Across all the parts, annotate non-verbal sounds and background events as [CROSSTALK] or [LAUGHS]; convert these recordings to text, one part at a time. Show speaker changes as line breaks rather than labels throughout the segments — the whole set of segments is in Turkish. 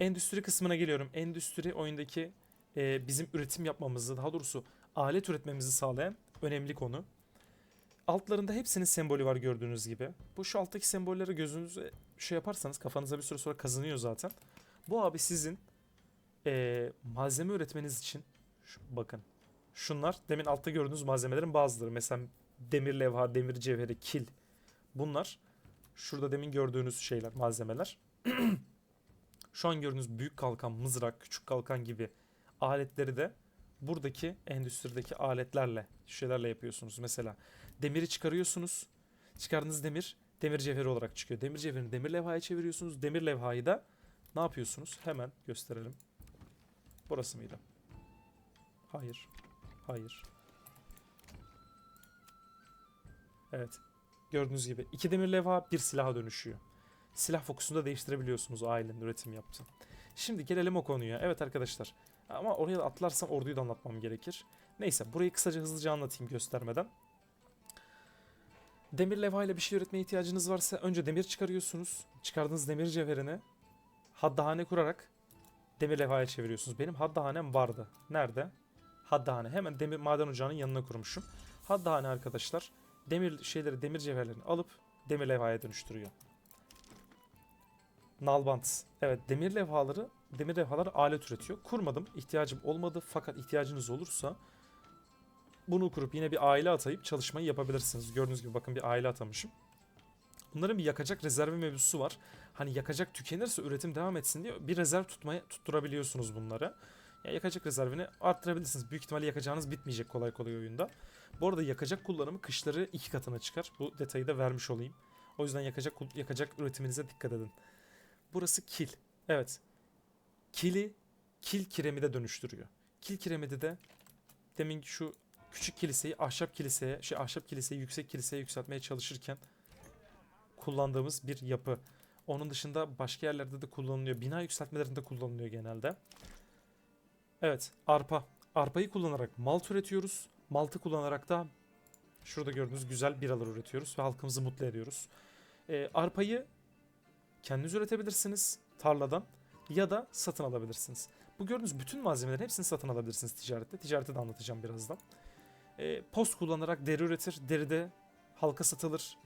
Endüstri kısmına geliyorum. Endüstri oyundaki e, bizim üretim yapmamızı, daha doğrusu alet üretmemizi sağlayan önemli konu. Altlarında hepsinin sembolü var gördüğünüz gibi. Bu şu alttaki sembolleri gözünüze şey yaparsanız kafanıza bir süre sonra kazanıyor zaten. Bu abi sizin e, malzeme üretmeniz için şu, bakın şunlar demin altta gördüğünüz malzemelerin bazıları. Mesela demir levha, demir cevheri, kil. Bunlar şurada demin gördüğünüz şeyler, malzemeler. [CLEARS THROAT] Şu an gördüğünüz büyük kalkan, mızrak, küçük kalkan gibi aletleri de buradaki endüstrideki aletlerle, şeylerle yapıyorsunuz. Mesela demiri çıkarıyorsunuz. Çıkardığınız demir demir cevheri olarak çıkıyor. Demir cevherini demir levhaya çeviriyorsunuz. Demir levhayı da ne yapıyorsunuz? Hemen gösterelim. Burası mıydı? Hayır. Hayır. Evet. Gördüğünüz gibi iki demir levha bir silaha dönüşüyor. Silah fokusunu da değiştirebiliyorsunuz ailenin üretim yaptı. Şimdi gelelim o konuya. Evet arkadaşlar. Ama oraya da atlarsam orduyu da anlatmam gerekir. Neyse burayı kısaca hızlıca anlatayım göstermeden. Demir levha ile bir şey üretmeye ihtiyacınız varsa önce demir çıkarıyorsunuz. Çıkardığınız demir cevherini haddahane kurarak demir levhaya çeviriyorsunuz. Benim haddahanem vardı. Nerede? Haddahane. Hemen demir maden ocağının yanına kurmuşum. Haddahane arkadaşlar demir şeyleri demir cevherlerini alıp demir levhaya dönüştürüyor. Nalbant. Evet demir levhaları demir levhaları alet üretiyor. Kurmadım. ihtiyacım olmadı fakat ihtiyacınız olursa bunu kurup yine bir aile atayıp çalışmayı yapabilirsiniz. Gördüğünüz gibi bakın bir aile atamışım. Bunların bir yakacak rezervi mevzusu var. Hani yakacak tükenirse üretim devam etsin diye bir rezerv tutmaya tutturabiliyorsunuz bunları. Ya yakacak rezervini arttırabilirsiniz. Büyük ihtimalle yakacağınız bitmeyecek kolay kolay oyunda. Bu arada yakacak kullanımı kışları iki katına çıkar. Bu detayı da vermiş olayım. O yüzden yakacak yakacak üretiminize dikkat edin. Burası kil. Evet. Kili kil kiremide dönüştürüyor. Kil kiremidi de deminki şu küçük kiliseyi ahşap kiliseye, şey ahşap kiliseyi yüksek kiliseye yükseltmeye çalışırken kullandığımız bir yapı. Onun dışında başka yerlerde de kullanılıyor. Bina yükseltmelerinde kullanılıyor genelde. Evet, arpa. Arpayı kullanarak malt üretiyoruz. Maltı kullanarak da şurada gördüğünüz güzel biralar üretiyoruz ve halkımızı mutlu ediyoruz. Ee, arpayı kendiniz üretebilirsiniz tarladan ya da satın alabilirsiniz. Bu gördüğünüz bütün malzemelerin hepsini satın alabilirsiniz ticarette. Ticareti de anlatacağım birazdan. Ee, post kullanarak deri üretir. Deri de halka satılır.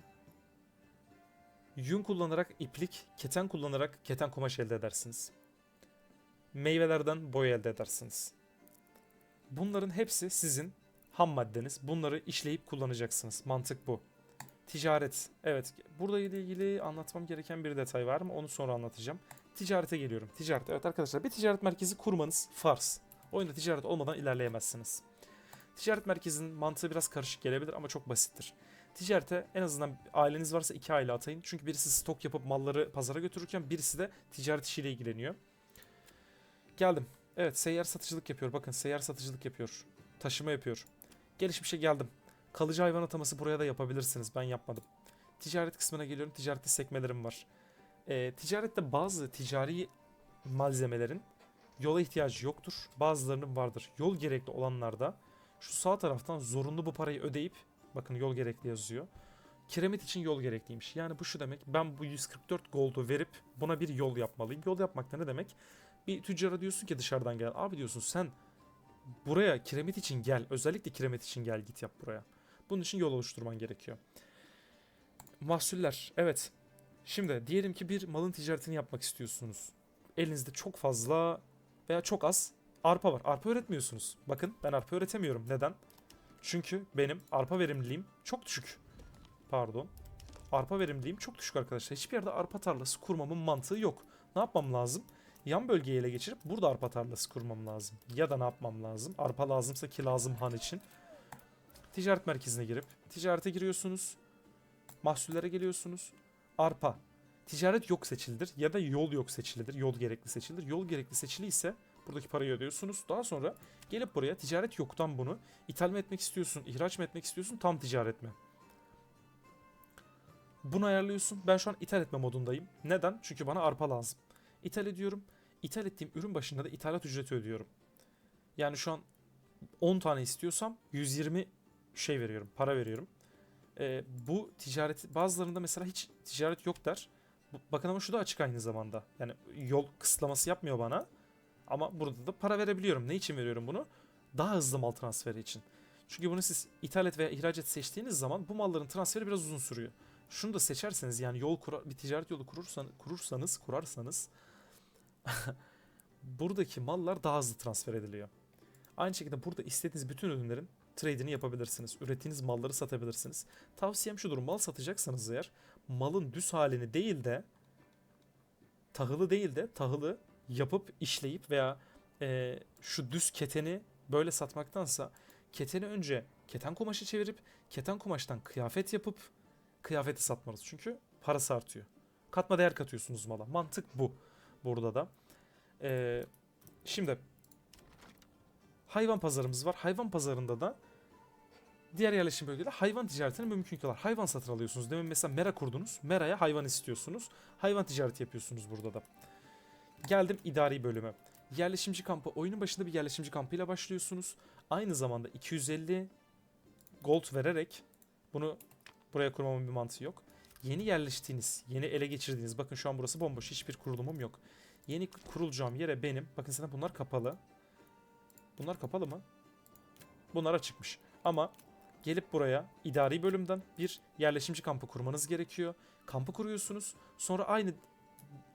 Yün kullanarak iplik, keten kullanarak keten kumaş elde edersiniz. Meyvelerden boya elde edersiniz. Bunların hepsi sizin ham maddeniz. Bunları işleyip kullanacaksınız. Mantık bu. Ticaret. Evet. Burada ile ilgili anlatmam gereken bir detay var mı? Onu sonra anlatacağım. Ticarete geliyorum. Ticaret. Evet arkadaşlar bir ticaret merkezi kurmanız farz. Oyunda ticaret olmadan ilerleyemezsiniz. Ticaret merkezinin mantığı biraz karışık gelebilir ama çok basittir. Ticarete en azından aileniz varsa iki aile atayın. Çünkü birisi stok yapıp malları pazara götürürken birisi de ticaret işiyle ilgileniyor. Geldim. Evet seyyar satıcılık yapıyor. Bakın seyyar satıcılık yapıyor. Taşıma yapıyor. Gelişmişe geldim. Kalıcı hayvan ataması buraya da yapabilirsiniz. Ben yapmadım. Ticaret kısmına geliyorum. Ticarette sekmelerim var. Ee, ticarette bazı ticari malzemelerin yola ihtiyacı yoktur. Bazılarının vardır. Yol gerekli olanlarda şu sağ taraftan zorunlu bu parayı ödeyip bakın yol gerekli yazıyor. Kiremit için yol gerekliymiş. Yani bu şu demek. Ben bu 144 gold'u verip buna bir yol yapmalıyım. Yol yapmak da ne demek? Bir tüccara diyorsun ki dışarıdan gel. Abi diyorsun sen buraya kiremit için gel. Özellikle kiremit için gel git yap buraya. Bunun için yol oluşturman gerekiyor. Mahsuller. Evet. Şimdi diyelim ki bir malın ticaretini yapmak istiyorsunuz. Elinizde çok fazla veya çok az arpa var. Arpa üretmiyorsunuz. Bakın ben arpa üretemiyorum. Neden? Çünkü benim arpa verimliliğim çok düşük. Pardon. Arpa verimliliğim çok düşük arkadaşlar. Hiçbir yerde arpa tarlası kurmamın mantığı yok. Ne yapmam lazım? Yan bölgeyi ele geçirip burada arpa tarlası kurmam lazım. Ya da ne yapmam lazım? Arpa lazımsa ki lazım han için. Ticaret merkezine girip ticarete giriyorsunuz. Mahsullere geliyorsunuz. Arpa. Ticaret yok seçilidir ya da yol yok seçilidir. Yol gerekli seçilidir. Yol gerekli seçili ise buradaki parayı ödüyorsunuz. Daha sonra gelip buraya ticaret yoktan bunu ithal mi etmek istiyorsun, ihraç mı etmek istiyorsun, tam ticaret mi? Bunu ayarlıyorsun. Ben şu an ithal etme modundayım. Neden? Çünkü bana arpa lazım. İthal ediyorum. İthal ettiğim ürün başında da ithalat ücreti ödüyorum. Yani şu an 10 tane istiyorsam 120 şey veriyorum, para veriyorum. Ee, bu ticaret bazılarında mesela hiç ticaret yok der. Bakın ama şu da açık aynı zamanda. Yani yol kısıtlaması yapmıyor bana. Ama burada da para verebiliyorum. Ne için veriyorum bunu? Daha hızlı mal transferi için. Çünkü bunu siz ithal et veya ihraç et seçtiğiniz zaman bu malların transferi biraz uzun sürüyor. Şunu da seçerseniz yani yol kura- bir ticaret yolu kurursan, kurursanız, kurarsanız [LAUGHS] buradaki mallar daha hızlı transfer ediliyor. Aynı şekilde burada istediğiniz bütün ürünlerin trade'ini yapabilirsiniz. Ürettiğiniz malları satabilirsiniz. Tavsiyem şudur. Mal satacaksanız eğer malın düz halini değil de tahılı değil de tahılı yapıp işleyip veya e, şu düz keteni böyle satmaktansa keteni önce keten kumaşı çevirip keten kumaştan kıyafet yapıp kıyafeti satmanız. Çünkü parası artıyor. Katma değer katıyorsunuz mala. Mantık bu. Burada da. E, şimdi hayvan pazarımız var. Hayvan pazarında da diğer yerleşim bölgeleri hayvan ticaretini mümkün kılar. Hayvan satın alıyorsunuz. Demin mesela mera kurdunuz. Meraya hayvan istiyorsunuz. Hayvan ticareti yapıyorsunuz burada da. Geldim idari bölüme. Yerleşimci kampı. Oyunun başında bir yerleşimci kampıyla başlıyorsunuz. Aynı zamanda 250 gold vererek bunu buraya kurmamın bir mantığı yok. Yeni yerleştiğiniz, yeni ele geçirdiğiniz, bakın şu an burası bomboş, hiçbir kurulumum yok. Yeni kurulacağım yere benim, bakın sana bunlar kapalı. Bunlar kapalı mı? Bunlar açıkmış. Ama gelip buraya idari bölümden bir yerleşimci kampı kurmanız gerekiyor. Kampı kuruyorsunuz. Sonra aynı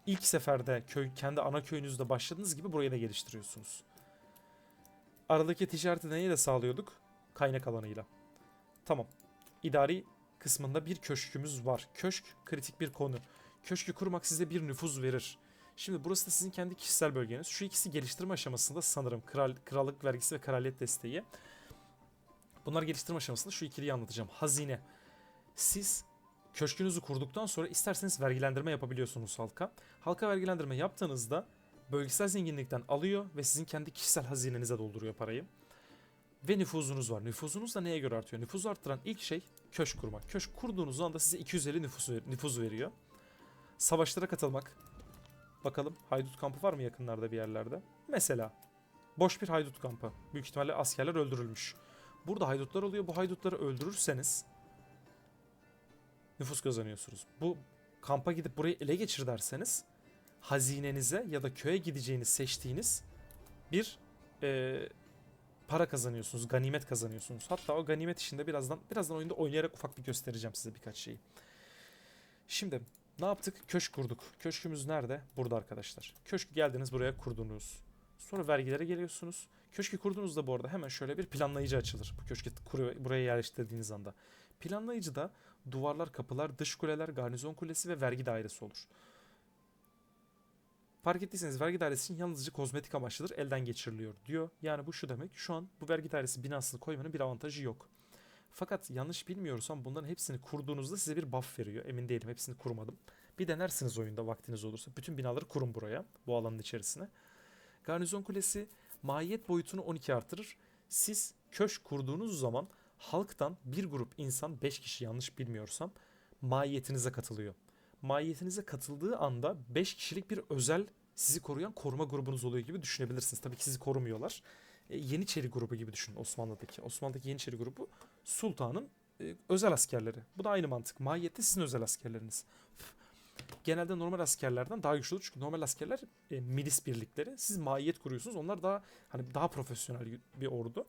ilk seferde köy kendi ana köyünüzde başladığınız gibi burayı da geliştiriyorsunuz. Aradaki ticareti neyle sağlıyorduk? Kaynak alanıyla. Tamam. İdari kısmında bir köşkümüz var. Köşk kritik bir konu. Köşkü kurmak size bir nüfuz verir. Şimdi burası da sizin kendi kişisel bölgeniz. Şu ikisi geliştirme aşamasında sanırım kral, krallık vergisi ve kraliyet desteği. Bunlar geliştirme aşamasında şu ikiliyi anlatacağım. Hazine. Siz köşkünüzü kurduktan sonra isterseniz vergilendirme yapabiliyorsunuz halka. Halka vergilendirme yaptığınızda bölgesel zenginlikten alıyor ve sizin kendi kişisel hazinenize dolduruyor parayı. Ve nüfuzunuz var. Nüfuzunuz da neye göre artıyor? Nüfuzu arttıran ilk şey köşk kurmak. Köşk kurduğunuz anda size 250 nüfus, ver- nüfuz veriyor. Savaşlara katılmak. Bakalım haydut kampı var mı yakınlarda bir yerlerde? Mesela boş bir haydut kampı. Büyük ihtimalle askerler öldürülmüş. Burada haydutlar oluyor. Bu haydutları öldürürseniz nüfus kazanıyorsunuz. Bu kampa gidip burayı ele geçir derseniz hazinenize ya da köye gideceğiniz seçtiğiniz bir e, para kazanıyorsunuz, ganimet kazanıyorsunuz. Hatta o ganimet işinde birazdan birazdan oyunda oynayarak ufak bir göstereceğim size birkaç şeyi. Şimdi ne yaptık? Köşk kurduk. Köşkümüz nerede? Burada arkadaşlar. Köşkü geldiniz buraya kurdunuz. Sonra vergilere geliyorsunuz. Köşkü kurduğunuzda bu arada hemen şöyle bir planlayıcı açılır. Bu köşkü buraya yerleştirdiğiniz anda. Planlayıcıda duvarlar, kapılar, dış kuleler, garnizon kulesi ve vergi dairesi olur. Fark ettiyseniz vergi dairesi için yalnızca kozmetik amaçlıdır, elden geçiriliyor diyor. Yani bu şu demek, şu an bu vergi dairesi binasını koymanın bir avantajı yok. Fakat yanlış bilmiyorsam bunların hepsini kurduğunuzda size bir buff veriyor. Emin değilim, hepsini kurmadım. Bir denersiniz oyunda vaktiniz olursa. Bütün binaları kurun buraya, bu alanın içerisine. Garnizon kulesi mahiyet boyutunu 12 artırır. Siz köşk kurduğunuz zaman halktan bir grup insan 5 kişi yanlış bilmiyorsam mahiyetinize katılıyor. Mahiyetinize katıldığı anda 5 kişilik bir özel sizi koruyan koruma grubunuz oluyor gibi düşünebilirsiniz. Tabii ki sizi korumuyorlar. E, Yeniçeri grubu gibi düşünün Osmanlı'daki. Osmanlı'daki Yeniçeri grubu sultanın e, özel askerleri. Bu da aynı mantık. Mahiyette sizin özel askerleriniz. Genelde normal askerlerden daha güçlü olur. Çünkü normal askerler e, milis birlikleri. Siz mahiyet kuruyorsunuz. Onlar daha hani daha profesyonel bir ordu.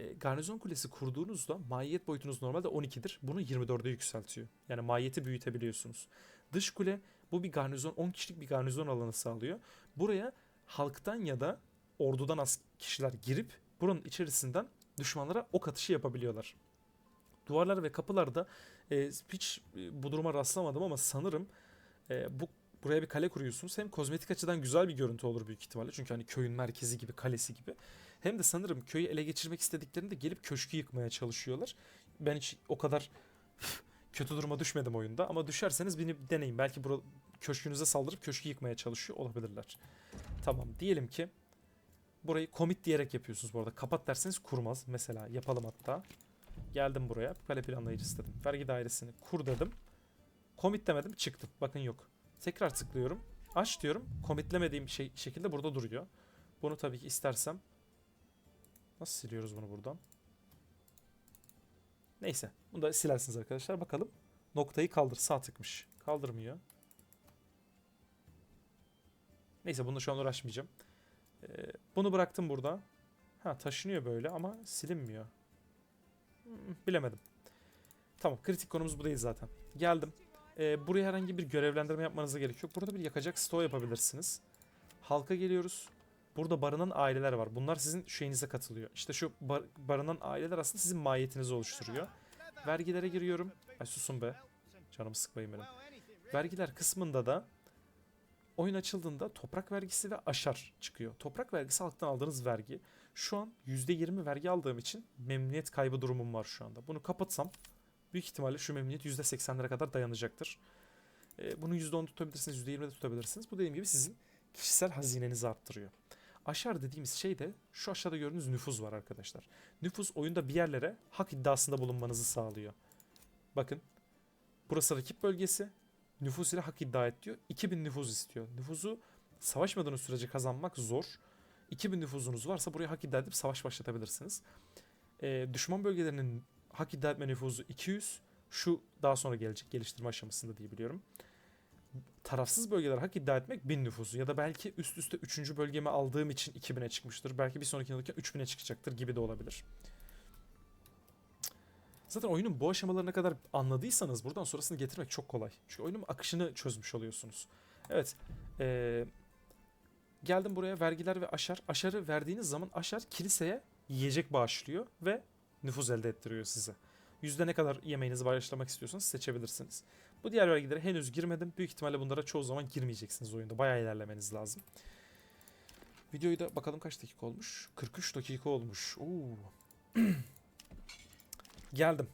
E, garnizon kulesi kurduğunuzda mahiyet boyutunuz normalde 12'dir. Bunu 24'e yükseltiyor. Yani mahiyeti büyütebiliyorsunuz. Dış kule bu bir garnizon 10 kişilik bir garnizon alanı sağlıyor. Buraya halktan ya da ordudan az kişiler girip buranın içerisinden düşmanlara ok atışı yapabiliyorlar. Duvarlar ve kapılarda e, hiç e, bu duruma rastlamadım ama sanırım e, bu buraya bir kale kuruyorsunuz. Hem kozmetik açıdan güzel bir görüntü olur büyük ihtimalle. Çünkü hani köyün merkezi gibi, kalesi gibi. Hem de sanırım köyü ele geçirmek istediklerinde gelip köşkü yıkmaya çalışıyorlar. Ben hiç o kadar [LAUGHS] kötü duruma düşmedim oyunda ama düşerseniz beni deneyin. Belki bura, köşkünüze saldırıp köşkü yıkmaya çalışıyor olabilirler. Tamam diyelim ki burayı commit diyerek yapıyorsunuz bu arada. Kapat derseniz kurmaz. Mesela yapalım hatta. Geldim buraya. Kale planlayıcı istedim. Vergi dairesini kur dedim. Commit demedim çıktım. Bakın yok. Tekrar tıklıyorum. Aç diyorum. Commitlemediğim şey, şekilde burada duruyor. Bunu tabii ki istersem Nasıl siliyoruz bunu buradan? Neyse. Bunu da silersiniz arkadaşlar. Bakalım. Noktayı kaldır. Sağ tıkmış. Kaldırmıyor. Neyse bununla şu an uğraşmayacağım. Ee, bunu bıraktım burada. Ha taşınıyor böyle ama silinmiyor. Hmm, bilemedim. Tamam kritik konumuz bu değil zaten. Geldim. Ee, buraya herhangi bir görevlendirme yapmanıza gerek yok. Burada bir yakacak stoğu yapabilirsiniz. Halka geliyoruz. Burada barınan aileler var. Bunlar sizin şeyinize katılıyor. İşte şu bar- barınan aileler aslında sizin mahiyetinizi oluşturuyor. Vergilere giriyorum. Ay susun be. Canımı sıkmayın benim. Vergiler kısmında da oyun açıldığında toprak vergisi ve aşar çıkıyor. Toprak vergisi halktan aldığınız vergi. Şu an %20 vergi aldığım için memnuniyet kaybı durumum var şu anda. Bunu kapatsam büyük ihtimalle şu memnuniyet %80'lere kadar dayanacaktır. Ee, bunu %10 tutabilirsiniz, %20 de tutabilirsiniz. Bu dediğim gibi sizin kişisel hazinenizi arttırıyor. Aşar dediğimiz şey de şu aşağıda gördüğünüz nüfuz var arkadaşlar. Nüfuz oyunda bir yerlere hak iddiasında bulunmanızı sağlıyor. Bakın burası rakip bölgesi. Nüfus ile hak iddia et diyor. 2000 nüfuz istiyor. Nüfuzu savaşmadığınız sürece kazanmak zor. 2000 nüfuzunuz varsa buraya hak iddia edip savaş başlatabilirsiniz. Ee, düşman bölgelerinin hak iddia etme nüfuzu 200. Şu daha sonra gelecek geliştirme aşamasında diye biliyorum. Tarafsız bölgeler hak iddia etmek 1000 nüfusu ya da belki üst üste 3. bölgemi aldığım için 2000'e çıkmıştır. Belki bir sonraki yılda 3000'e çıkacaktır gibi de olabilir. Zaten oyunun bu aşamalarına kadar anladıysanız buradan sonrasını getirmek çok kolay. Çünkü oyunun akışını çözmüş oluyorsunuz. Evet. Ee, geldim buraya vergiler ve aşar. Aşarı verdiğiniz zaman aşar kiliseye yiyecek bağışlıyor ve nüfuz elde ettiriyor size. Yüzde ne kadar yemeğinizi bağışlamak istiyorsanız seçebilirsiniz. Bu diğer vergilere henüz girmedim. Büyük ihtimalle bunlara çoğu zaman girmeyeceksiniz oyunda. Bayağı ilerlemeniz lazım. Videoyu da bakalım kaç dakika olmuş? 43 dakika olmuş. Oo. [CLEARS THROAT] Geldim.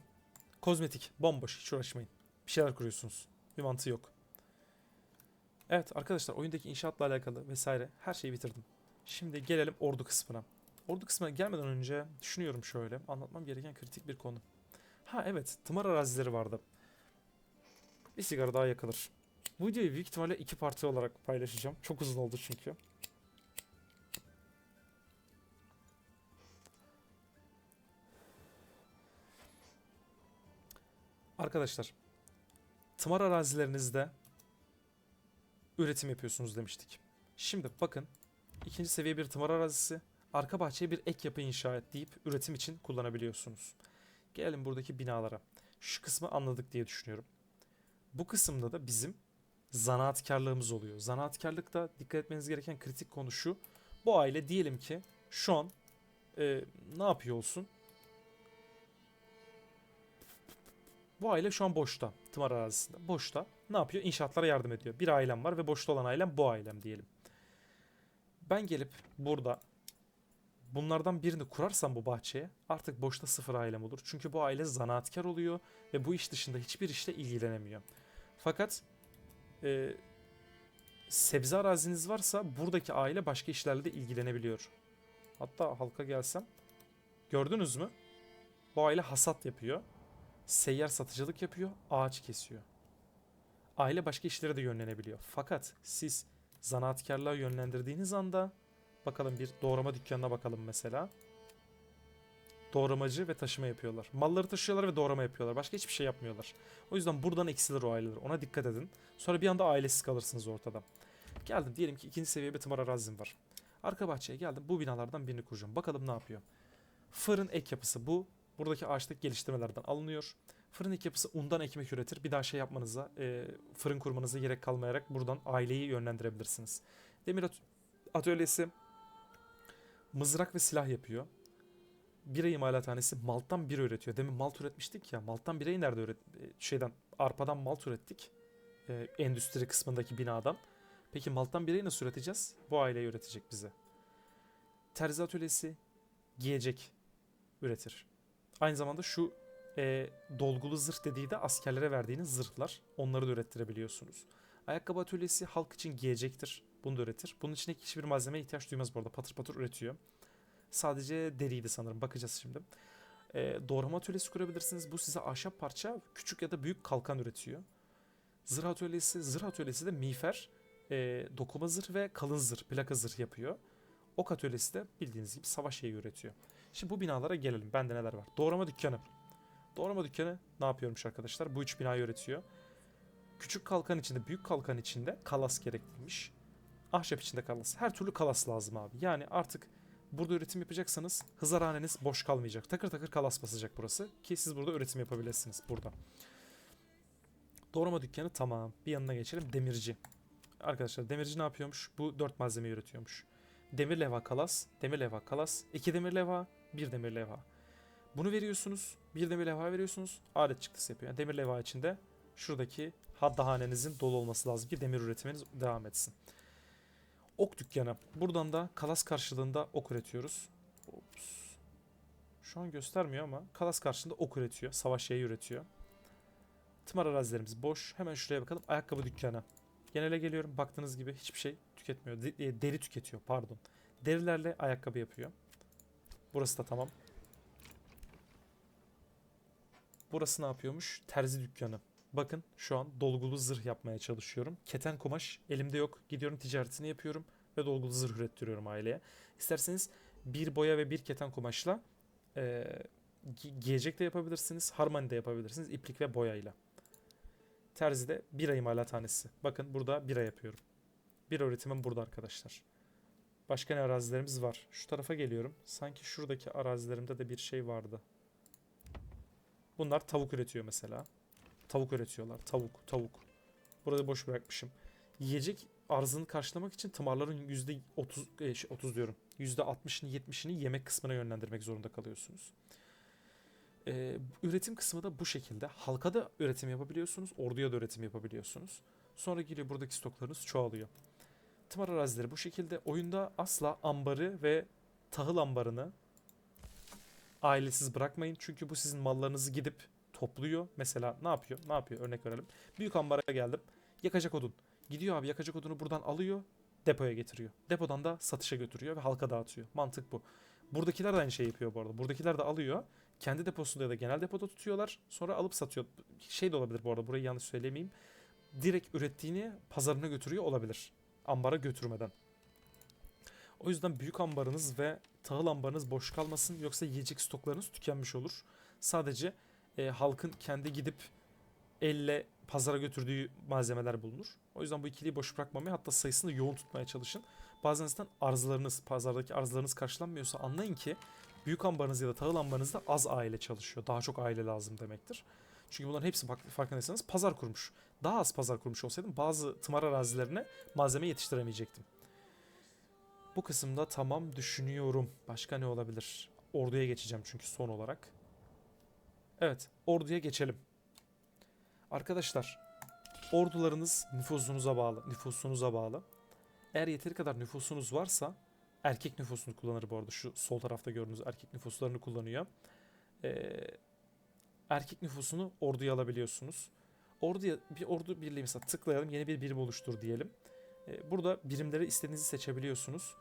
Kozmetik. Bomboş. Hiç uğraşmayın. Bir şeyler kuruyorsunuz. Bir mantığı yok. Evet arkadaşlar oyundaki inşaatla alakalı vesaire her şeyi bitirdim. Şimdi gelelim ordu kısmına. Ordu kısmına gelmeden önce düşünüyorum şöyle. Anlatmam gereken kritik bir konu. Ha evet. Tımar arazileri vardı. Bir sigara daha yakılır. Bu videoyu büyük ihtimalle iki parti olarak paylaşacağım. Çok uzun oldu çünkü. Arkadaşlar, tımar arazilerinizde üretim yapıyorsunuz demiştik. Şimdi bakın, ikinci seviye bir tımar arazisi, arka bahçeye bir ek yapı inşa et deyip üretim için kullanabiliyorsunuz. Gelelim buradaki binalara. Şu kısmı anladık diye düşünüyorum. Bu kısımda da bizim zanaatkarlığımız oluyor. Zanaatkarlıkta dikkat etmeniz gereken kritik konu şu. Bu aile diyelim ki şu an e, ne yapıyor olsun? Bu aile şu an boşta. Tımar arazisinde. Boşta. Ne yapıyor? İnşaatlara yardım ediyor. Bir ailem var ve boşta olan ailem bu ailem diyelim. Ben gelip burada bunlardan birini kurarsam bu bahçeye artık boşta sıfır ailem olur. Çünkü bu aile zanaatkar oluyor ve bu iş dışında hiçbir işle ilgilenemiyor. Fakat e, sebze araziniz varsa buradaki aile başka işlerle de ilgilenebiliyor. Hatta halka gelsem gördünüz mü? Bu aile hasat yapıyor. Seyyar satıcılık yapıyor. Ağaç kesiyor. Aile başka işlere de yönlenebiliyor. Fakat siz zanaatkarlığa yönlendirdiğiniz anda bakalım bir doğrama dükkanına bakalım mesela. Doğramacı ve taşıma yapıyorlar. Malları taşıyorlar ve doğrama yapıyorlar. Başka hiçbir şey yapmıyorlar. O yüzden buradan eksilir o aileler. Ona dikkat edin. Sonra bir anda ailesiz kalırsınız ortada. Geldim diyelim ki ikinci seviye bir tımar arazim var. Arka bahçeye geldim. Bu binalardan birini kuracağım. Bakalım ne yapıyor. Fırın ek yapısı bu. Buradaki ağaçtaki geliştirmelerden alınıyor. Fırın ek yapısı undan ekmek üretir. Bir daha şey yapmanıza, e, fırın kurmanıza gerek kalmayarak buradan aileyi yönlendirebilirsiniz. Demir at- atölyesi mızrak ve silah yapıyor. Bira imalathanesi malttan bira üretiyor. Demin malt üretmiştik ya. Malttan birayı nerede üret e, şeyden arpadan malt ürettik. E, endüstri kısmındaki binadan. Peki malttan birayı nasıl üreteceğiz? Bu aile üretecek bize. Terzi atölyesi giyecek üretir. Aynı zamanda şu e, dolgulu zırh dediği de askerlere verdiğiniz zırhlar. Onları da ürettirebiliyorsunuz. Ayakkabı atölyesi halk için giyecektir. Bunu da üretir. Bunun için hiçbir malzemeye ihtiyaç duymaz bu arada. Patır patır üretiyor. Sadece deriydi sanırım. Bakacağız şimdi. E, doğrama atölyesi kurabilirsiniz. Bu size ahşap parça küçük ya da büyük kalkan üretiyor. Zırh atölyesi, zırh atölyesi de miğfer, e, dokuma zırh ve kalın zırh, plaka zırh yapıyor. Ok atölyesi de bildiğiniz gibi savaş şeyi üretiyor. Şimdi bu binalara gelelim. Bende neler var? Doğrama dükkanı. Doğrama dükkanı ne yapıyormuş arkadaşlar? Bu üç binayı üretiyor. Küçük kalkan içinde, büyük kalkan içinde kalas gerekliymiş. Ahşap içinde kalas. Her türlü kalas lazım abi. Yani artık burada üretim yapacaksanız hızarhaneniz boş kalmayacak. Takır takır kalas basacak burası. Ki siz burada üretim yapabilirsiniz burada. Doğrama dükkanı tamam. Bir yanına geçelim. Demirci. Arkadaşlar demirci ne yapıyormuş? Bu dört malzeme üretiyormuş. Demir levha kalas, demir levha kalas, iki demir levha, bir demir levha. Bunu veriyorsunuz, bir demir levha veriyorsunuz, alet çıktısı yapıyor. Yani demir levha içinde şuradaki haddahanenizin dolu olması lazım ki demir üretiminiz devam etsin. Ok dükkanı. Buradan da kalas karşılığında ok üretiyoruz. Ops. Şu an göstermiyor ama kalas karşılığında ok üretiyor. Savaş yayı üretiyor. Tımar arazilerimiz boş. Hemen şuraya bakalım. Ayakkabı dükkanı. Genele geliyorum. Baktığınız gibi hiçbir şey tüketmiyor. E, deri tüketiyor pardon. Derilerle ayakkabı yapıyor. Burası da tamam. Burası ne yapıyormuş? Terzi dükkanı. Bakın şu an dolgulu zırh yapmaya çalışıyorum. Keten kumaş elimde yok. Gidiyorum ticaretini yapıyorum ve dolgulu zırh ürettiriyorum aileye. İsterseniz bir boya ve bir keten kumaşla e, gi- giyecek de yapabilirsiniz. Harmani de yapabilirsiniz. iplik ve boyayla. Terzide bira imalathanesi. Bakın burada bira yapıyorum. Bira üretimim burada arkadaşlar. Başka ne arazilerimiz var? Şu tarafa geliyorum. Sanki şuradaki arazilerimde de bir şey vardı. Bunlar tavuk üretiyor mesela. Tavuk üretiyorlar. Tavuk, tavuk. Burada boş bırakmışım. Yiyecek arzını karşılamak için tımarların %30 e, şey, 30 diyorum. %60'ını 70'ini yemek kısmına yönlendirmek zorunda kalıyorsunuz. Ee, üretim kısmı da bu şekilde. Halka da üretim yapabiliyorsunuz. Orduya da üretim yapabiliyorsunuz. Sonra geliyor buradaki stoklarınız çoğalıyor. Tımar arazileri bu şekilde. Oyunda asla ambarı ve tahıl ambarını ailesiz bırakmayın. Çünkü bu sizin mallarınızı gidip topluyor. Mesela ne yapıyor? Ne yapıyor? Örnek verelim. Büyük ambara geldim. Yakacak odun. Gidiyor abi yakacak odunu buradan alıyor. Depoya getiriyor. Depodan da satışa götürüyor ve halka dağıtıyor. Mantık bu. Buradakiler de aynı şeyi yapıyor bu arada. Buradakiler de alıyor. Kendi deposunda ya da genel depoda tutuyorlar. Sonra alıp satıyor. Şey de olabilir bu arada. Burayı yanlış söylemeyeyim. Direkt ürettiğini pazarına götürüyor olabilir. Ambara götürmeden. O yüzden büyük ambarınız ve tahıl ambarınız boş kalmasın. Yoksa yiyecek stoklarınız tükenmiş olur. Sadece e, halkın kendi gidip elle pazara götürdüğü malzemeler bulunur. O yüzden bu ikiliyi boş bırakmamaya hatta sayısını yoğun tutmaya çalışın. Bazen zaten arzlarınız, pazardaki arzlarınız karşılanmıyorsa anlayın ki büyük ambarınız ya da tahıl ambarınızda az aile çalışıyor. Daha çok aile lazım demektir. Çünkü bunların hepsi farkındaysanız pazar kurmuş. Daha az pazar kurmuş olsaydım bazı tımar arazilerine malzeme yetiştiremeyecektim. Bu kısımda tamam düşünüyorum. Başka ne olabilir? Orduya geçeceğim çünkü son olarak. Evet, orduya geçelim. Arkadaşlar, ordularınız nüfusunuza bağlı, nüfusunuza bağlı. Eğer yeteri kadar nüfusunuz varsa erkek nüfusunu kullanır bu arada. Şu sol tarafta gördüğünüz erkek nüfuslarını kullanıyor. Ee, erkek nüfusunu orduya alabiliyorsunuz. Orduya bir ordu birliği mesela tıklayalım yeni bir birim oluştur diyelim. Ee, burada birimleri istediğinizi seçebiliyorsunuz.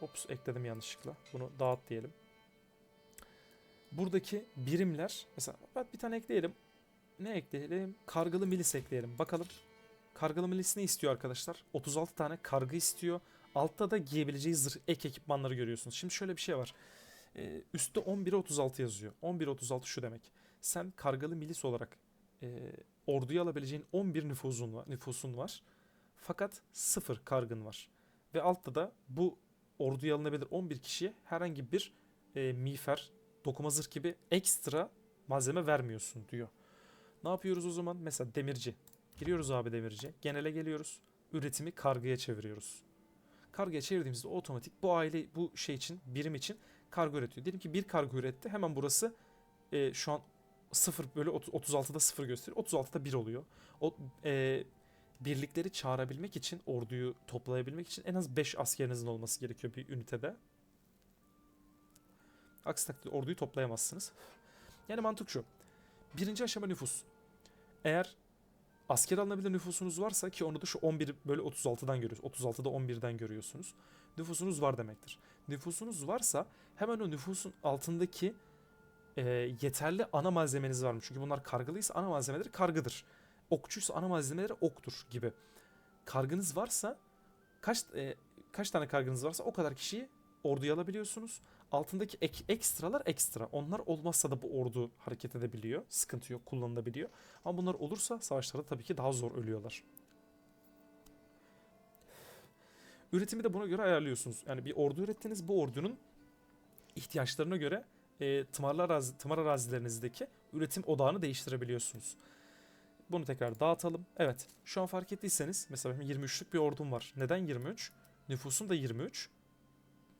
Ops ekledim yanlışlıkla. Bunu dağıt diyelim. Buradaki birimler mesela bir tane ekleyelim. Ne ekleyelim? Kargalı milis ekleyelim. Bakalım. Kargalı milis ne istiyor arkadaşlar? 36 tane kargı istiyor. Altta da giyebileceği zırh ek ekipmanları görüyorsunuz. Şimdi şöyle bir şey var. Ee, üstte 11'e 36 yazıyor. 11'e 36 şu demek. Sen kargalı milis olarak e, orduya alabileceğin 11 nüfusun var, nüfusun var. Fakat 0 kargın var. Ve altta da bu orduya alınabilir 11 kişiye herhangi bir e, miğfer, dokuma zırh gibi ekstra malzeme vermiyorsun diyor. Ne yapıyoruz o zaman? Mesela demirci. Giriyoruz abi demirci. Genele geliyoruz. Üretimi kargıya çeviriyoruz. Kargıya çevirdiğimizde otomatik bu aile bu şey için birim için kargo üretiyor. Diyelim ki bir kargo üretti. Hemen burası e, şu an 0 bölü 30 36'da 0 gösteriyor. 36'da 1 oluyor. O e, birlikleri çağırabilmek için, orduyu toplayabilmek için en az 5 askerinizin olması gerekiyor bir ünitede. Aksi takdirde orduyu toplayamazsınız. Yani mantık şu. Birinci aşama nüfus. Eğer asker alınabilir nüfusunuz varsa ki onu da şu 11 bölü 36'dan görüyorsunuz. 36'da 11'den görüyorsunuz. Nüfusunuz var demektir. Nüfusunuz varsa hemen o nüfusun altındaki e, yeterli ana malzemeniz var mı? Çünkü bunlar kargılıysa ana malzemeleri kargıdır. Okçuysa ana malzemeleri oktur gibi. Kargınız varsa kaç e, kaç tane kargınız varsa o kadar kişiyi orduya alabiliyorsunuz. Altındaki ek, ekstralar ekstra. Onlar olmazsa da bu ordu hareket edebiliyor. Sıkıntı yok, kullanılabiliyor. Ama bunlar olursa savaşlarda tabii ki daha zor ölüyorlar. Üretimi de buna göre ayarlıyorsunuz. Yani bir ordu ürettiniz. Bu ordunun ihtiyaçlarına göre e, tımarlı arazi, tımar arazilerinizdeki üretim odağını değiştirebiliyorsunuz. Bunu tekrar dağıtalım. Evet. Şu an fark ettiyseniz mesela benim 23'lük bir ordum var. Neden 23? Nüfusum da 23.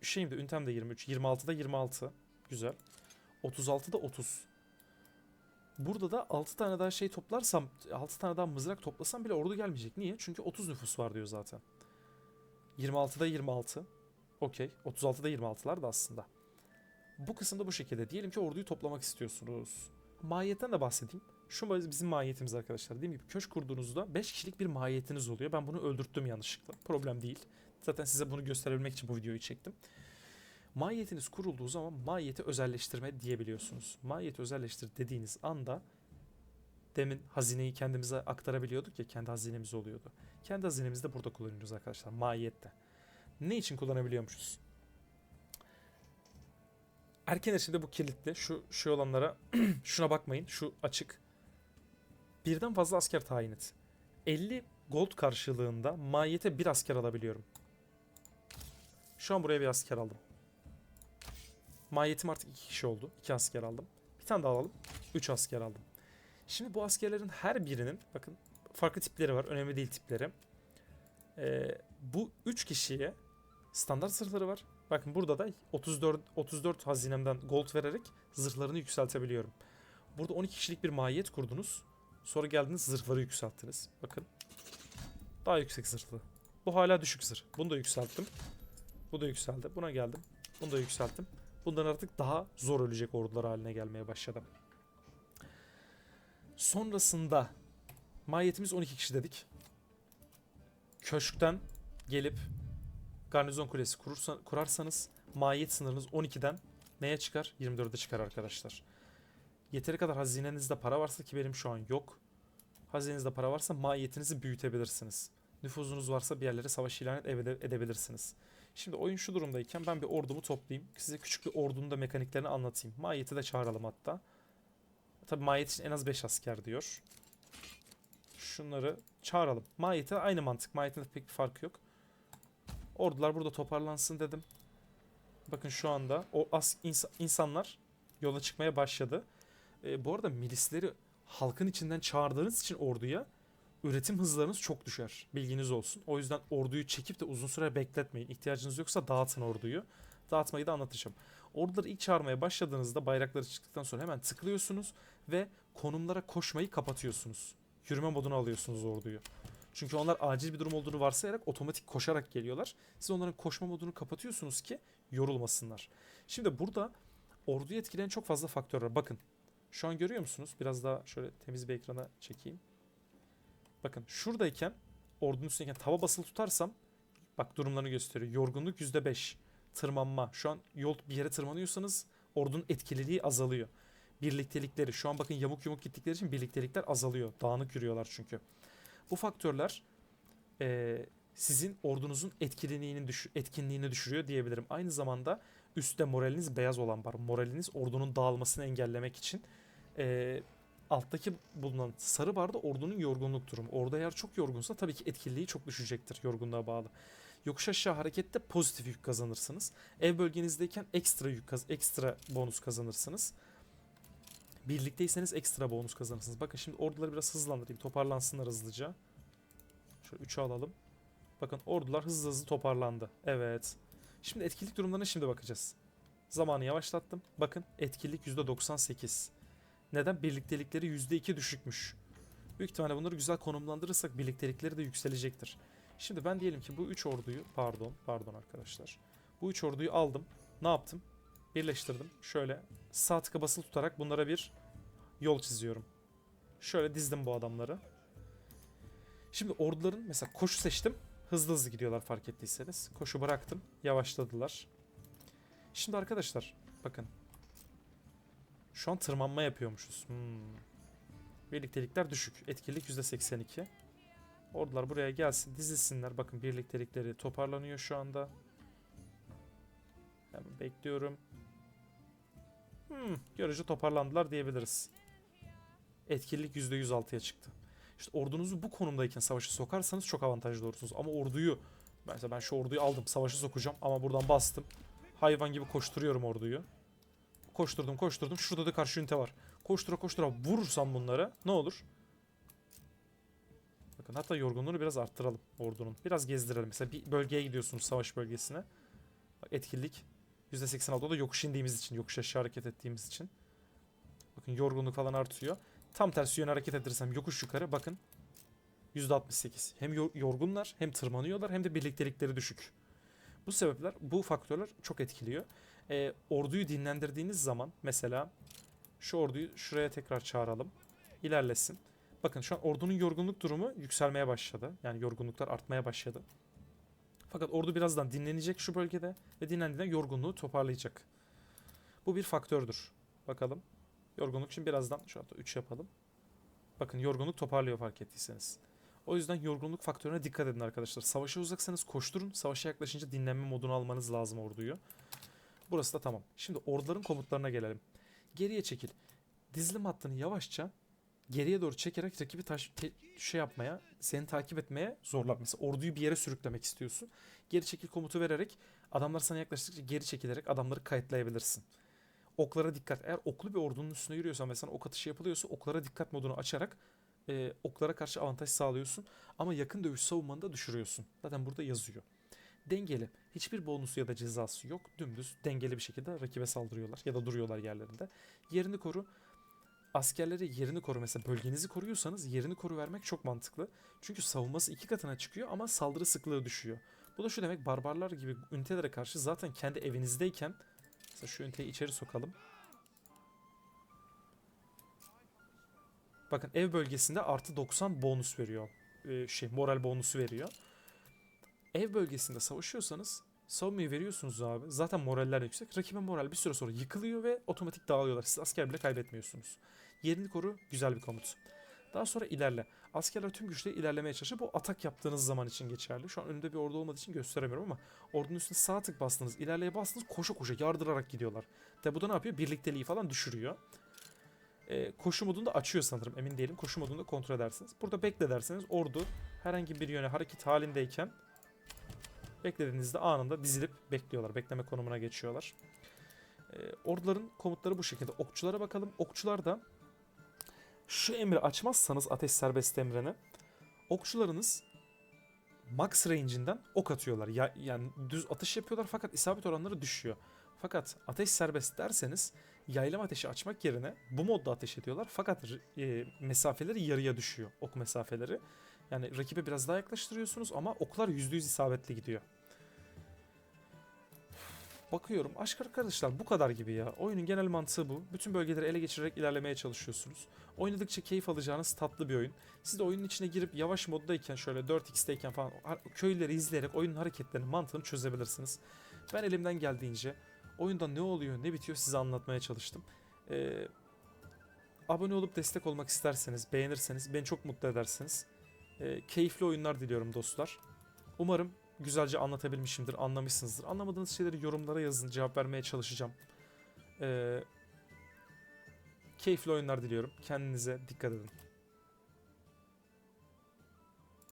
Şeyim de üntem de 23. 26'da 26. Güzel. 36'da 30. Burada da 6 tane daha şey toplarsam 6 tane daha mızrak toplasam bile ordu gelmeyecek. Niye? Çünkü 30 nüfus var diyor zaten. 26'da 26. Okey. 36'da 26'lar da aslında. Bu kısımda bu şekilde. Diyelim ki orduyu toplamak istiyorsunuz. Mahiyetten de bahsedeyim. Şu bizim mahiyetimiz arkadaşlar. Dediğim gibi köşk kurduğunuzda 5 kişilik bir mahiyetiniz oluyor. Ben bunu öldürttüm yanlışlıkla. Problem değil. Zaten size bunu gösterebilmek için bu videoyu çektim. Mahiyetiniz kurulduğu zaman mahiyeti özelleştirme diyebiliyorsunuz. Mahiyeti özelleştir dediğiniz anda demin hazineyi kendimize aktarabiliyorduk ya kendi hazinemiz oluyordu. Kendi hazinemizi de burada kullanıyoruz arkadaşlar mahiyette. Ne için kullanabiliyormuşuz? Erken erişimde bu kilitli. Şu şu olanlara [CLEARS THROAT] şuna bakmayın. Şu açık. Birden fazla asker tayin et. 50 gold karşılığında mahiyete bir asker alabiliyorum. Şu an buraya bir asker aldım. Mahiyetim artık iki kişi oldu. İki asker aldım. Bir tane daha alalım. Üç asker aldım. Şimdi bu askerlerin her birinin bakın farklı tipleri var. Önemli değil tipleri. Ee, bu üç kişiye standart zırhları var. Bakın burada da 34 34 hazinemden gold vererek zırhlarını yükseltebiliyorum. Burada 12 kişilik bir mahiyet kurdunuz. Sonra geldiniz zırhları yükselttiniz. Bakın. Daha yüksek zırhlı. Bu hala düşük zırh. Bunu da yükselttim. Bu da yükseldi. Buna geldim. Bunu da yükselttim. Bundan artık daha zor ölecek ordular haline gelmeye başladı. Sonrasında mahiyetimiz 12 kişi dedik. Köşkten gelip garnizon kulesi kurursa, kurarsanız mahiyet sınırınız 12'den neye çıkar? 24'e çıkar arkadaşlar. Yeteri kadar hazinenizde para varsa ki benim şu an yok. Hazinenizde para varsa mahiyetinizi büyütebilirsiniz. Nüfuzunuz varsa bir yerlere savaş ilan edebilirsiniz. Şimdi oyun şu durumdayken ben bir ordumu toplayayım. Size küçük bir ordunun da mekaniklerini anlatayım. Mahiyeti de çağıralım hatta. Tabi Mahiyet için en az 5 asker diyor. Şunları çağıralım. Mahiyete aynı mantık. Mahiyetinde pek bir fark yok. Ordular burada toparlansın dedim. Bakın şu anda o as ins insanlar yola çıkmaya başladı. E, bu arada milisleri halkın içinden çağırdığınız için orduya üretim hızlarınız çok düşer. Bilginiz olsun. O yüzden orduyu çekip de uzun süre bekletmeyin. İhtiyacınız yoksa dağıtın orduyu. Dağıtmayı da anlatacağım. Orduları ilk çağırmaya başladığınızda bayrakları çıktıktan sonra hemen tıklıyorsunuz ve konumlara koşmayı kapatıyorsunuz. Yürüme moduna alıyorsunuz orduyu. Çünkü onlar acil bir durum olduğunu varsayarak otomatik koşarak geliyorlar. Siz onların koşma modunu kapatıyorsunuz ki yorulmasınlar. Şimdi burada orduyu etkileyen çok fazla faktör var. Bakın şu an görüyor musunuz? Biraz daha şöyle temiz bir ekrana çekeyim. Bakın şuradayken ordunun üstündeyken tava basılı tutarsam bak durumlarını gösteriyor. Yorgunluk %5. Tırmanma. Şu an yol bir yere tırmanıyorsanız ordunun etkililiği azalıyor. Birliktelikleri. Şu an bakın yamuk yumuk gittikleri için birliktelikler azalıyor. Dağınık yürüyorlar çünkü. Bu faktörler e, sizin ordunuzun etkinliğini, düş etkinliğini düşürüyor diyebilirim. Aynı zamanda üstte moraliniz beyaz olan var. Moraliniz ordunun dağılmasını engellemek için e, alttaki bulunan sarı barda ordunun yorgunluk durumu. Orada eğer çok yorgunsa tabii ki etkililiği çok düşecektir yorgunluğa bağlı. Yokuş aşağı harekette pozitif yük kazanırsınız. Ev bölgenizdeyken ekstra yük ekstra bonus kazanırsınız. Birlikteyseniz ekstra bonus kazanırsınız. Bakın şimdi orduları biraz hızlandırayım. Toparlansınlar hızlıca. Şöyle 3'ü alalım. Bakın ordular hızlı hızlı toparlandı. Evet. Şimdi etkinlik durumlarına şimdi bakacağız. Zamanı yavaşlattım. Bakın etkinlik %98. Neden? Birliktelikleri %2 düşükmüş. Büyük ihtimalle bunları güzel konumlandırırsak birliktelikleri de yükselecektir. Şimdi ben diyelim ki bu 3 orduyu pardon pardon arkadaşlar. Bu 3 orduyu aldım. Ne yaptım? Birleştirdim. Şöyle sağ tıka basılı tutarak bunlara bir yol çiziyorum. Şöyle dizdim bu adamları. Şimdi orduların mesela koşu seçtim. Hızlı hızlı gidiyorlar fark ettiyseniz. Koşu bıraktım. Yavaşladılar. Şimdi arkadaşlar bakın. Şu an tırmanma yapıyormuşuz. Hmm. Birliktelikler düşük. Etkinlik %82. Ordular buraya gelsin dizilsinler. Bakın birliktelikleri toparlanıyor şu anda. Hemen bekliyorum. Hmm, görece toparlandılar diyebiliriz. Etkinlik %106'ya çıktı. İşte ordunuzu bu konumdayken savaşı sokarsanız çok avantajlı olursunuz. Ama orduyu Mesela ben şu orduyu aldım. Savaşı sokacağım ama buradan bastım. Hayvan gibi koşturuyorum orduyu. Koşturdum koşturdum. Şurada da karşı ünite var. Koştura koştura vurursam bunlara ne olur? Bakın hatta yorgunluğunu biraz arttıralım ordunun. Biraz gezdirelim. Mesela bir bölgeye gidiyorsunuz savaş bölgesine. Bak etkinlik %86 o da yokuş indiğimiz için, yokuş aşağı hareket ettiğimiz için. Bakın yorgunluk falan artıyor. Tam tersi yöne hareket edersem yokuş yukarı bakın %68. Hem yor- yorgunlar hem tırmanıyorlar hem de birliktelikleri düşük. Bu sebepler, bu faktörler çok etkiliyor. Ee, orduyu dinlendirdiğiniz zaman mesela şu orduyu şuraya tekrar çağıralım. İlerlesin. Bakın şu an ordunun yorgunluk durumu yükselmeye başladı. Yani yorgunluklar artmaya başladı. Fakat ordu birazdan dinlenecek şu bölgede ve dinlendiğinde yorgunluğu toparlayacak. Bu bir faktördür. Bakalım. Yorgunluk için birazdan şu anda 3 yapalım. Bakın yorgunluk toparlıyor fark ettiyseniz. O yüzden yorgunluk faktörüne dikkat edin arkadaşlar. Savaşa uzaksanız koşturun. Savaşa yaklaşınca dinlenme modunu almanız lazım orduyu. Burası da tamam. Şimdi orduların komutlarına gelelim. Geriye çekil. Dizilim hattını yavaşça geriye doğru çekerek rakibi taş, te- şey yapmaya, seni takip etmeye zorla. Mesela orduyu bir yere sürüklemek istiyorsun. Geri çekil komutu vererek adamlar sana yaklaştıkça geri çekilerek adamları kayıtlayabilirsin. Oklara dikkat. Eğer oklu bir ordunun üstüne yürüyorsan ve sana ok atışı yapılıyorsa oklara dikkat modunu açarak e, oklara karşı avantaj sağlıyorsun. Ama yakın dövüş savunmanı da düşürüyorsun. Zaten burada yazıyor. Dengeli. Hiçbir bonusu ya da cezası yok. Dümdüz dengeli bir şekilde rakibe saldırıyorlar ya da duruyorlar yerlerinde. Yerini koru. Askerleri yerini koru. Mesela bölgenizi koruyorsanız yerini koru vermek çok mantıklı. Çünkü savunması iki katına çıkıyor ama saldırı sıklığı düşüyor. Bu da şu demek barbarlar gibi ünitelere karşı zaten kendi evinizdeyken mesela şu üniteyi içeri sokalım. Bakın ev bölgesinde artı 90 bonus veriyor. Ee, şey moral bonusu veriyor. Ev bölgesinde savaşıyorsanız savunmayı veriyorsunuz abi. Zaten moraller yüksek. Rakibe moral bir süre sonra yıkılıyor ve otomatik dağılıyorlar. Siz asker bile kaybetmiyorsunuz. Yerini koru güzel bir komut. Daha sonra ilerle. Askerler tüm güçle ilerlemeye çalışır. Bu atak yaptığınız zaman için geçerli. Şu an önümde bir ordu olmadığı için gösteremiyorum ama ordunun üstüne sağ tık bastınız, ilerleye bastınız koşa koşa yardırarak gidiyorlar. Tabi bu da ne yapıyor? Birlikteliği falan düşürüyor. Ee, koşu modunu da açıyor sanırım emin değilim. Koşu modunu da kontrol edersiniz. Burada bekle derseniz ordu herhangi bir yöne hareket halindeyken beklediğinizde anında dizilip bekliyorlar. Bekleme konumuna geçiyorlar. Ee, orduların komutları bu şekilde. Okçulara bakalım. Okçular da şu emri açmazsanız ateş serbest emrini okçularınız max range'inden ok atıyorlar. Ya, yani düz atış yapıyorlar fakat isabet oranları düşüyor. Fakat ateş serbest derseniz yaylım ateşi açmak yerine bu modda ateş ediyorlar. Fakat e, mesafeleri yarıya düşüyor ok mesafeleri. Yani rakibe biraz daha yaklaştırıyorsunuz ama oklar %100 isabetli gidiyor. Bakıyorum aşk arkadaşlar bu kadar gibi ya. Oyunun genel mantığı bu. Bütün bölgeleri ele geçirerek ilerlemeye çalışıyorsunuz. Oynadıkça keyif alacağınız tatlı bir oyun. Siz de oyunun içine girip yavaş moddayken şöyle 4x'teyken falan köyleri izleyerek oyunun hareketlerini mantığını çözebilirsiniz. Ben elimden geldiğince oyunda ne oluyor ne bitiyor size anlatmaya çalıştım. Ee, abone olup destek olmak isterseniz beğenirseniz beni çok mutlu edersiniz. Ee, keyifli oyunlar diliyorum dostlar. Umarım güzelce anlatabilmişimdir, anlamışsınızdır. Anlamadığınız şeyleri yorumlara yazın, cevap vermeye çalışacağım. Ee, keyifli oyunlar diliyorum. Kendinize dikkat edin.